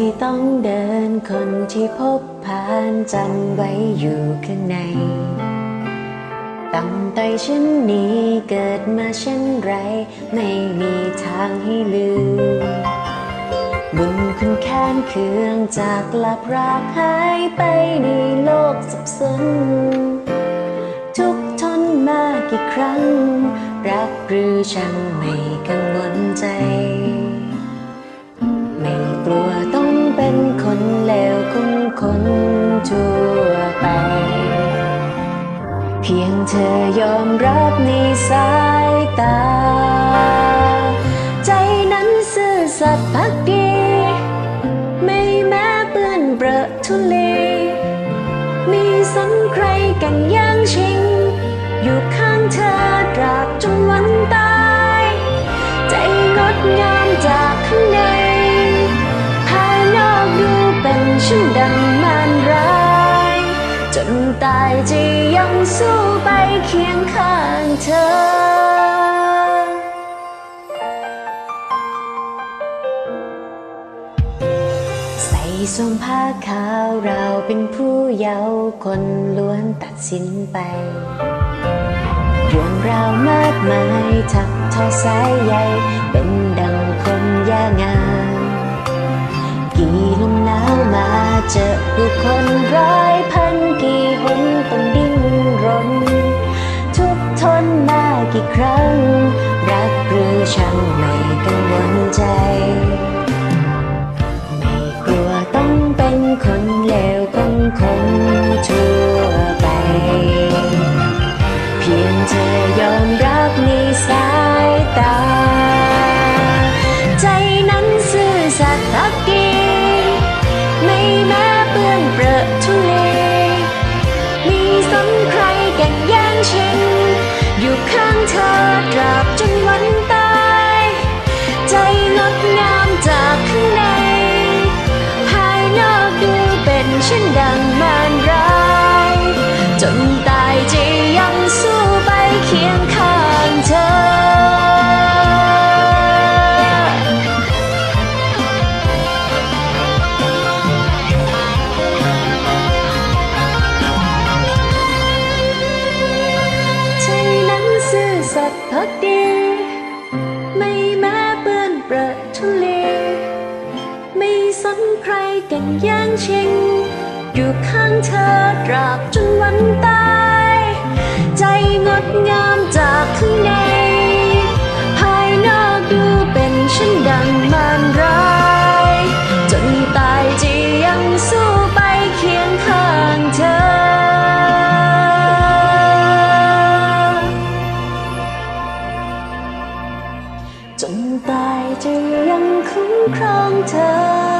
ที่ต้องเดินคนที่พบผ่านจำไว้อยู่ข้างในต่ำต้อยเช่นนี้เกิดมาเช่นไร ไม่มีทางให้ลืม บุญคุณแค้นเคืองจากลับรักหายไปในโลกสับสน ทุกทนมากี่ครั้ง รักหรือชังไม่กังวลใจ คนทั่วไป เพียงเธอยอมรับในสายตา ใจนั้นซื่อสัตย์พักดีไม่แม้เปื้อนเปรอะทุเลมีสันใครกันย่างชิง อยู่ข้างเธอตราบจนวันตาย ใจงดงาม เป็นดังมารร้ายจนตายจะยังสู้ไปเคียงข้างเธอใส่สวมผ้าขาวเราเป็นผู้เยาว์คนล้วนตัดสินไป เรื่องราวมากมายถักทอสายใยเป็นดังคนยางาน กี่ลมหนาวมาเจอผู้คนร้อยพันกี่หนต้องดิ้นรน ทุกทนมากี่ครั้ง รักหรือชังไม่กังวล ธอกราบจนวันตาย ใจงดงามจากข้างใน ภายนอกดูเป็นเช่นดัง ซื่อสัตย์พักดี ไม่แม้เปื้อนเปรอะทุเล ไม่สนใครกันแย่งชิง อยู่ข้างเธอตราบจนวัน คุ้มครองเธอ